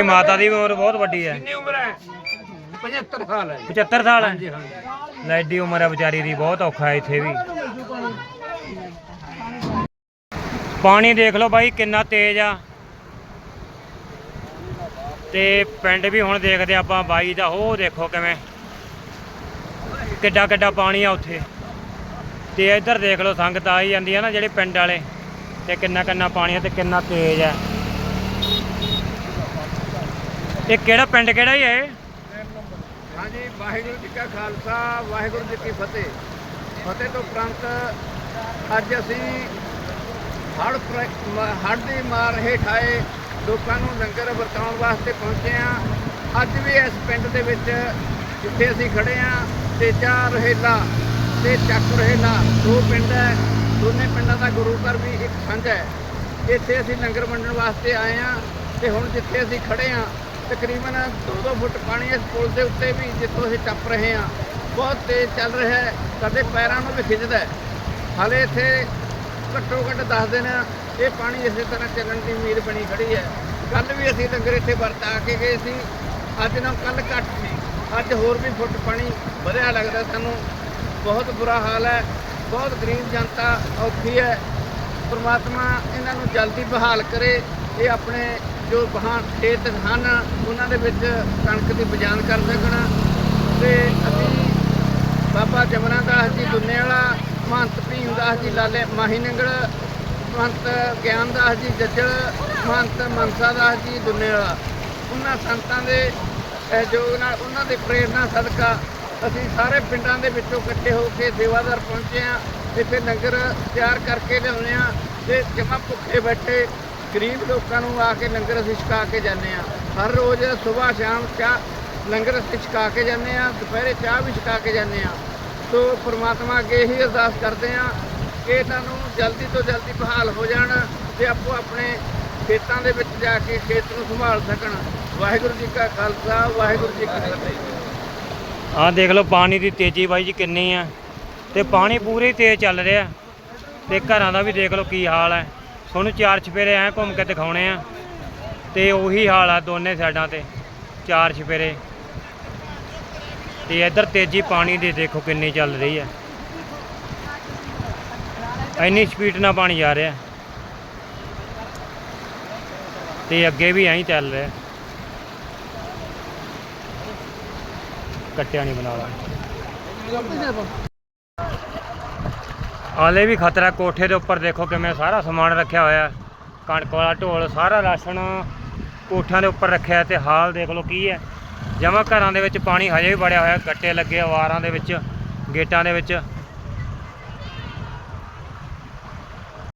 ਇਹ ਮਾਤਾ ਦੀ ਉਮਰ ਬਹੁਤ ਵੱਡੀ ਹੈ। ਕਿੰਨੀ ਉਮਰ ਹੈ? 75 ਸਾਲ ਹੈ 75 ਸਾਲ ਹੈ। ਹਾਂਜੀ ਹਾਂਜੀ। ਲੈ ਐਡੀ ਉਮਰ ਹੈ ਵਿਚਾਰੀ ਦੀ ਬਹੁਤ ਔਖਾ ਹੈ ਇੱਥੇ ਵੀ। ਪਾਣੀ ਦੇਖ ਲਓ ਬਾਈ ਕਿੰਨਾ ਤੇਜ਼ ਆ। ਤੇ ਪਿੰਡ ਵੀ ਹੁਣ ਦੇਖਦੇ ਆਪਾਂ ਬਾਈ ਦਾ ਉਹ ਦੇਖੋ ਕਿਵੇਂ। ਕਿੱਡਾ ਕਿੱਡਾ ਪਾਣੀ ਆ ਉੱਥੇ। ਤੇ ਇੱਧਰ ਦੇਖ ਲਓ ਸੰਗਤ ਆਈ ਜਾਂਦੀ ਆ ਨਾ ਜਿਹੜੇ ਪਿੰਡ ਵਾਲੇ। ਤੇ ਕਿੰਨਾ ਕਿੰਨਾ ਪਾਣੀ ਆ ਤੇ ਕਿੰਨਾ ਤੇਜ਼ ਆ। ਇਹ ਕਿਹੜਾ ਪਿੰਡ ਕਿਹੜਾ ਹੀ ਹੈ ਹਾਂਜੀ, ਵਾਹਿਗੁਰੂ ਜੀ ਕਾ ਖਾਲਸਾ, ਵਾਹਿਗੁਰੂ ਜੀ ਕੀ ਫਤਿਹ। ਫਤਿਹ ਤੋਂ ਉਪਰੰਤ ਅੱਜ ਅਸੀਂ ਹੜ੍ਹ ਪ੍ਰ- ਹੜ੍ਹ ਦੀ ਮਾਰ ਹੇਠ ਆਏ ਲੋਕਾਂ ਨੂੰ ਲੰਗਰ ਵਰਤਾਉਣ ਵਾਸਤੇ ਪਹੁੰਚੇ ਹਾਂ। ਅੱਜ ਵੀ ਇਸ ਪਿੰਡ ਦੇ ਵਿੱਚ ਜਿੱਥੇ ਅਸੀਂ ਖੜੇ ਹਾਂ, ਤੇਜਾ ਰਹੇਲਾ ਤੇ ਚੱਕ ਰਹੇਲਾ, ਦੋ ਪਿੰਡ ਹੈ। ਦੋਨੇ ਪਿੰਡਾਂ ਦਾ ਗੁਰੂ ਘਰ ਵੀ ਇੱਕ ਸਾਂਝਾ ਹੈ। ਇੱਥੇ ਅਸੀਂ ਲੰਗਰ ਵੰਡਣ ਵਾਸਤੇ ਆਏ ਹਾਂ ਤੇ ਹੁਣ ਜਿੱਥੇ ਅਸੀਂ ਖੜੇ ਹਾਂ ਤਕਰੀਬਨ 2-2 ਫੁੱਟ ਪਾਣੀ ਇਸ ਪੁਲ ਦੇ ਉੱਤੇ ਵੀ ਜਿੱਥੋਂ ਅਸੀਂ ਟੱਪ ਰਹੇ ਹਾਂ। ਬਹੁਤ ਤੇਜ਼ ਚੱਲ ਰਿਹਾ ਹੈ। ਸਾਡੇ ਪੈਰਾਂ ਨੂੰ ਵੀ ਖਿੱਚਦਾ ਹਾਲੇ ਇੱਥੇ ਘੱਟੋ ਘੱਟ 10 ਦਿਨ ਇਹ ਪਾਣੀ ਇਸੇ ਤਰ੍ਹਾਂ ਚੱਲਣ ਦੀ ਉਮੀਦ ਬਣੀ ਖੜੀ ਹੈ। ਕੱਲ ਵੀ ਅਸੀਂ ਲੰਗਰ ਇੱਥੇ ਵਰਤਾ ਕੇ ਗਏ ਸੀ। ਅੱਜ ਨਾਲ ਕੱਲ ਘੱਟ ਸੀ। ਅੱਜ ਹੋਰ ਵੀ ਫੁੱਟ ਪਾਣੀ ਵਧਿਆ ਲੱਗਦਾ ਸਾਨੂੰ। ਬਹੁਤ ਬੁਰਾ ਹਾਲ ਹੈ। ਬਹੁਤ ਗਰੀਬ ਜਨਤਾ ਔਖੀ ਹੈ। ਪਰਮਾਤਮਾ ਇਹਨਾਂ ਨੂੰ ਜਲਦੀ ਬਹਾਲ ਕਰੇ। ਇਹ ਆਪਣੇ ਜੋ ਬਹਾਨ ਖੇਤ ਹਨ, ਉਹਨਾਂ ਦੇ ਵਿੱਚ ਕਣਕ ਦੀ ਬਿਜਾਨ ਕਰ ਸਕਣ ਤੇ ਅਸੀਂ ਬਾਬਾ ਜਮਨਾ ਦਾਸ ਜੀ ਦੁੰਨੇ ਵਾਲਾ ਮਹੰਤ ਭੀਮ ਦਾਸ ਜੀ ਲਾਲੇ ਮਾਹੀ ਨੰਗਲ, ਮਹੰਤ ਗਿਆਨ ਦਾਸ ਜੀ ਜੱਜਲ, ਮਹੰਤ ਮਨਸਾ ਦਾਸ ਜੀ ਦੁੰਨੇ ਵਾਲਾ ਉਹਨਾਂ ਸੰਤਾਂ ਦੇ ਸਹਿਯੋਗ ਨਾਲ, ਉਹਨਾਂ ਦੇ ਪ੍ਰੇਰਣਾ ਸਦਕਾ ਅਸੀਂ ਸਾਰੇ ਪਿੰਡਾਂ ਦੇ ਵਿੱਚੋਂ ਇਕੱਠੇ ਹੋ ਕੇ ਸੇਵਾਦਾਰ ਪਹੁੰਚੇ ਆ ਇੱਥੇ ਲੰਗਰ ਤਿਆਰ ਕਰਕੇ ਲਿਆਉਂਦੇ ਆ ਤੇ ਜਮਾ ਭੁੱਖੇ ਬੈਠੇ ਗਰੀਬ ਲੋਕਾਂ ਨੂੰ ਆ ਕੇ ਲੰਗਰ ਅਸੀਂ ਛਕਾ ਕੇ ਜਾਂਦੇ ਆ ਹਰ ਰੋਜ਼ ਸਵੇਰ ਸ਼ਾਮ ਚਾਹ, ਲੰਗਰ ਅਸੀਂ ਛਕਾ ਕੇ ਜਾਂਦੇ ਆ ਦੁਪਹਿਰੇ ਚਾਹ ਵੀ ਛਕਾ ਕੇ ਜਾਂਦੇ ਆ ਸੋ ਪ੍ਰਮਾਤਮਾ ਅੱਗੇ ਇਹੀ ਅਰਦਾਸ ਕਰਦੇ ਆ ਕਿ ਇਹਨਾਂ ਨੂੰ ਜਲਦੀ ਤੋਂ ਜਲਦੀ ਬਹਾਲ ਹੋ ਜਾਣ ਤੇ ਆਪੋ ਆਪਣੇ ਖੇਤਾਂ ਦੇ ਵਿੱਚ ਜਾ ਕੇ ਖੇਤ ਨੂੰ ਸੰਭਾਲ ਸਕਣ। ਵਾਹਿਗੁਰੂ ਜੀ ਕਾ ਖਾਲਸਾ, ਵਾਹਿਗੁਰੂ ਜੀ ਕੀ ਫਤਿਹ। ਆਹ ਦੇਖ ਲਓ, ਪਾਣੀ ਦੀ ਤੇਜ਼ੀ ਬਾਈ ਜੀ ਕਿੰਨੀ ਆ। ਤੇ ਪਾਣੀ ਪੂਰੀ ਤੇਜ਼ ਚੱਲ ਰਿਹਾ। ਤੇ ਘਰਾਂ ਦਾ ਵੀ ਦੇਖ ਲਓ ਕੀ ਹਾਲ ਹੈ। ਤੁਹਾਨੂੰ ਚਾਰ ਛਪੇਰੇ ਐ ਘੁੰਮ ਕੇ ਦਿਖਾਉਣੇ ਆ। ਤੇ ਉਹੀ ਹਾਲ ਆ ਦੋਨੇ ਸਾਈਡਾਂ ਤੇ, ਚਾਰ ਛਪੇਰੇ ਤੇ ਇੱਧਰ ਤੇਜ਼ੀ ਪਾਣੀ ਦੀ ਦੇਖੋ ਕਿੰਨੀ ਚੱਲ ਰਹੀ ਹੈ ਇੰਨੀ ਸਪੀਡ ਨਾਲ ਪਾਣੀ ਜਾ ਰਿਹਾ। ਤੇ ਅੱਗੇ ਵੀ ਐਂ ਚੱਲ ਰਿਹਾ। ਕੱਟਿਆ ਨਹੀਂ ਬਣਾ ਲਾ। ਹਾਲੇ ਵੀ ਖਤਰਾ ਕੋਠੇ ਦੇ ਉੱਪਰ ਦੇਖੋ ਕਿਵੇਂ ਸਾਰਾ ਸਮਾਨ ਰੱਖਿਆ ਹੋਇਆ ਹੈ। ਕਣਕ ਵਾਲਾ ਢੋਲ, ਸਾਰਾ ਰਾਸ਼ਨ ਕੋਠਿਆਂ ਦੇ ਉੱਪਰ ਰੱਖਿਆ ਹੈ ਤੇ ਹਾਲ ਦੇਖ ਲਓ ਕੀ ਹੈ ਜਮਾ ਘਰਾਂ ਦੇ ਵਿੱਚ ਪਾਣੀ ਹਜੇ ਵੀ ਵੜਿਆ ਹੋਇਆ, ਗੱਟੇ ਲੱਗੇ ਆ, ਵਾਰਾਂ ਦੇ ਵਿੱਚ, ਗੇਟਾਂ ਦੇ ਵਿੱਚ